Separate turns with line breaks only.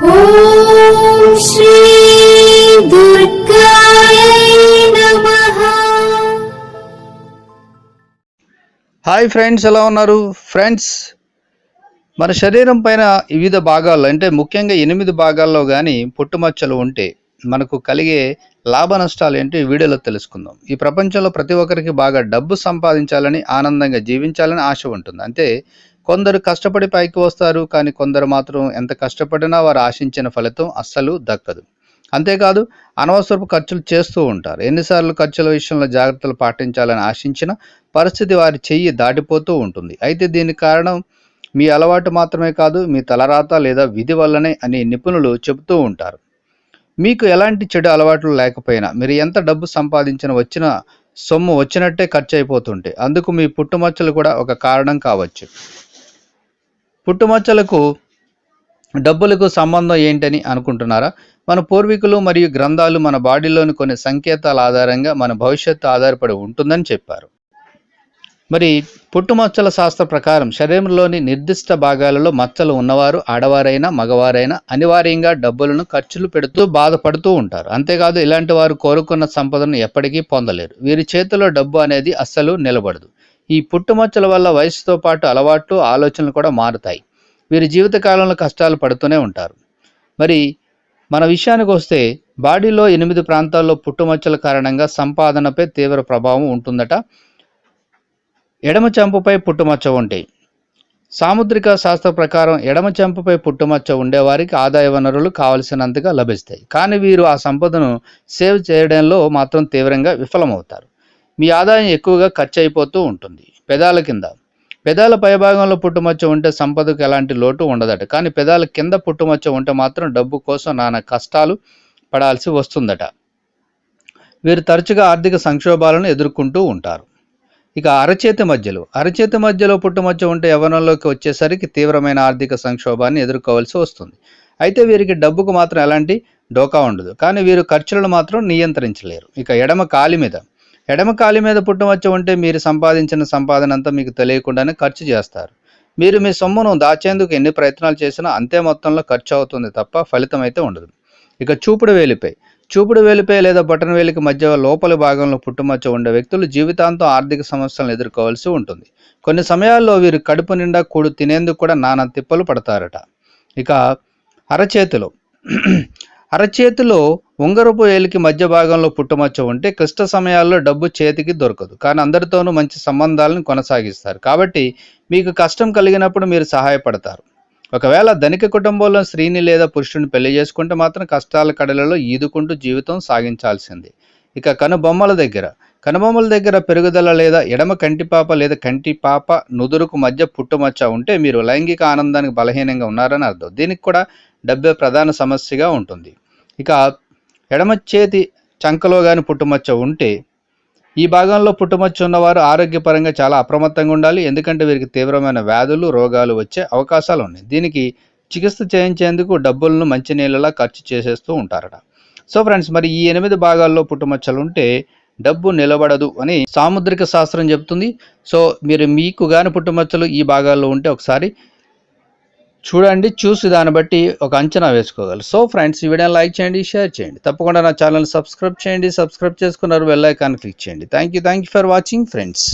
Hi friends ఎలా ఉన్నారు? Friends మన శరీరం పైన వివిధ భాగాల్లో అంటే ముఖ్యంగా ఎనిమిది భాగాల్లో కానీ పుట్టుమచ్చలు ఉంటే మనకు కలిగే లాభ నష్టాలు ఏంటి వీడియోలో తెలుసుకుందాం. ఈ ప్రపంచంలో ప్రతి ఒక్కరికి బాగా డబ్బు సంపాదించాలని ఆనందంగా జీవించాలని ఆశ ఉంటుంది. అంటే కొందరు కష్టపడి పైకి వస్తారు కానీ కొందరు మాత్రం ఎంత కష్టపడినా వారు ఆశించిన ఫలితం అస్సలు దక్కదు. అంతేకాదు అనవసరపు ఖర్చులు చేస్తూ ఉంటారు. ఎన్నిసార్లు ఖర్చుల విషయంలో జాగ్రత్తలు పాటించాలని ఆశించిన పరిస్థితి వారి చెయ్యి దాటిపోతూ ఉంటుంది. అయితే దీని కారణం మీ అలవాటు మాత్రమే కాదు మీ తలరాత లేదా విధి వల్లనే అని నిపుణులు చెబుతూ ఉంటారు. మీకు ఎలాంటి చెడు అలవాట్లు లేకపోయినా మీరు ఎంత డబ్బు సంపాదించిన వచ్చిన సొమ్ము వచ్చినట్టే ఖర్చు అయిపోతుంటే అందుకు మీ పుట్టుమచ్చలు కూడా ఒక కారణం కావచ్చు. పుట్టుమచ్చలకు డబ్బులకు సంబంధం ఏంటని అనుకుంటున్నారా? మన పూర్వీకులు మరియు గ్రంథాలు మన బాడీలోని కొన్ని సంకేతాల ఆధారంగా మన భవిష్యత్తు ఆధారపడి ఉంటుందని చెప్పారు. మరి పుట్టుమచ్చల శాస్త్ర ప్రకారం శరీరంలోని నిర్దిష్ట భాగాలలో మచ్చలు ఉన్నవారు ఆడవారైనా మగవారైనా అనివార్యంగా డబ్బులను ఖర్చులు పెడుతూ బాధపడుతూ ఉంటారు. అంతేకాదు ఇలాంటి వారు కోరుకున్న సంపదను ఎప్పటికీ పొందలేరు. వీరి చేతిలో డబ్బు అనేది అస్సలు నిలబడదు. ఈ పుట్టుమచ్చల వల్ల వయసుతో పాటు అలవాట్లు ఆలోచనలు కూడా మారుతాయి. వీరి జీవితకాలంలో కష్టాలు పడుతూనే ఉంటారు. మరి మన విషయానికి వస్తే బాడీలో ఎనిమిది ప్రాంతాల్లో పుట్టుమచ్చల కారణంగా సంపాదనపై తీవ్ర ప్రభావం ఉంటుందట. ఎడమ చెంపపై పుట్టుమచ్చ ఉంటాయి సాముద్రిక శాస్త్ర ప్రకారం ఎడమ చెంపపై పుట్టుమచ్చ ఉండేవారికి ఆదాయ వనరులు కావలసినంతగా లభిస్తాయి. కానీ వీరు ఆ సంపదను సేవ్ చేయడంలో మాత్రం తీవ్రంగా విఫలమవుతారు. మీ ఆదాయం ఎక్కువగా ఖర్చు అయిపోతూ ఉంటుంది. పెదాల కింద. పెదాల పైభాగంలో పుట్టుమచ్చ ఉంటే సంపదకు ఎలాంటి లోటు ఉండదట. కానీ పెదాల కింద పుట్టుమచ్చ ఉంటే మాత్రం డబ్బు కోసం నానా కష్టాలు పడాల్సి వస్తుందట. వీరు తరచుగా ఆర్థిక సంక్షోభాలను ఎదుర్కొంటూ ఉంటారు. ఇక అరచేతి మధ్యలో. అరచేతి మధ్యలో పుట్టుమచ్చ ఉంటే యవనంలోకి వచ్చేసరికి తీవ్రమైన ఆర్థిక సంక్షోభాన్ని ఎదుర్కోవాల్సి వస్తుంది. అయితే వీరికి డబ్బుకు మాత్రం ఎలాంటి డోకా ఉండదు. కానీ వీరు ఖర్చులను మాత్రం నియంత్రించలేరు. ఇక ఎడమ కాలి మీద. ఎడమ కాలి మీద పుట్టుమచ్చ ఉంటే మీరు సంపాదించిన సంపాదన అంతా మీకు తెలియకుండానే ఖర్చు చేస్తారు. మీరు మీ సొమ్మును దాచేందుకు ఎన్ని ప్రయత్నాలు చేసినా అంతే మొత్తంలో ఖర్చు అవుతుంది తప్ప ఫలితం అయితే ఉండదు. ఇక చూపుడు వేలిపై. చూపుడు వేలిపై లేదా బటన్ వేలికి మధ్య లోపలి భాగంలో పుట్టుమచ్చ ఉండే వ్యక్తులు జీవితాంతం ఆర్థిక సమస్యలను ఎదుర్కోవాల్సి ఉంటుంది. కొన్ని సమయాల్లో వీరు కడుపు నిండా కూడు తినేందుకు కూడా నానా తిప్పలు పడతారట. ఇక అరచేతిలో. అరచేతిలో ఉంగరపు ఏలికి మధ్య భాగంలో పుట్టుమచ్చ ఉంటే క్లిష్ట సమయాల్లో డబ్బు చేతికి దొరకదు. కానీ అందరితోనూ మంచి సంబంధాలను కొనసాగిస్తారు. కాబట్టి మీకు కష్టం కలిగినప్పుడు మీరు సహాయపడతారు. ఒకవేళ ధనిక కుటుంబంలో స్త్రీని లేదా పురుషుని పెళ్ళి చేసుకుంటే మాత్రం కష్టాల కడలలో ఈదుకుంటూ జీవితం సాగించాల్సింది. ఇక కనుబొమ్మల దగ్గర కనుబొమ్మల దగ్గర పెరుగుదల లేదా ఎడమ కంటిపాప లేదా కంటి పాప నుదురుకు మధ్య పుట్టుమచ్చ ఉంటే మీరు లైంగిక ఆనందానికి బలహీనంగా ఉన్నారని అర్థం. దీనికి కూడా డబ్బే ప్రధాన సమస్యగా ఉంటుంది. ఇక ఎడమ చేతి చంకలో కానీ పుట్టుమచ్చ ఉంటే ఈ భాగంలో పుట్టుమచ్చ ఉన్నవారు ఆరోగ్యపరంగా చాలా అప్రమత్తంగా ఉండాలి. ఎందుకంటే వీరికి తీవ్రమైన వ్యాధులు రోగాలు వచ్చే అవకాశాలు ఉన్నాయి. దీనికి చికిత్స చేయించేందుకు డబ్బులను మంచినీళ్ళలా ఖర్చు చేసేస్తూ ఉంటారట. సో ఫ్రెండ్స్ మరి ఈ ఎనిమిది భాగాల్లో పుట్టుమచ్చలు ఉంటే డబ్బు నిలబడదు అని సాముద్రిక శాస్త్రం చెప్తుంది. సో మీరు మీకు గాని పుట్టుమచ్చలు ఈ భాగాల్లో ఉంటే ఒకసారి చూడండి చూసి దాన్ని బట్టి ఒక అంచనా వేసుకోగలరు. సో ఫ్రెండ్స్ ఈ వీడియోని లైక్ చేయండి షేర్ చేయండి. తప్పకుండా నా ఛానల్ సబ్స్క్రైబ్ చేయండి. సబ్స్క్రైబ్ చేసుకున్నారు బెల్ ఐకాన్ క్లిక్ చేయండి. Thank you thank you for watching friends.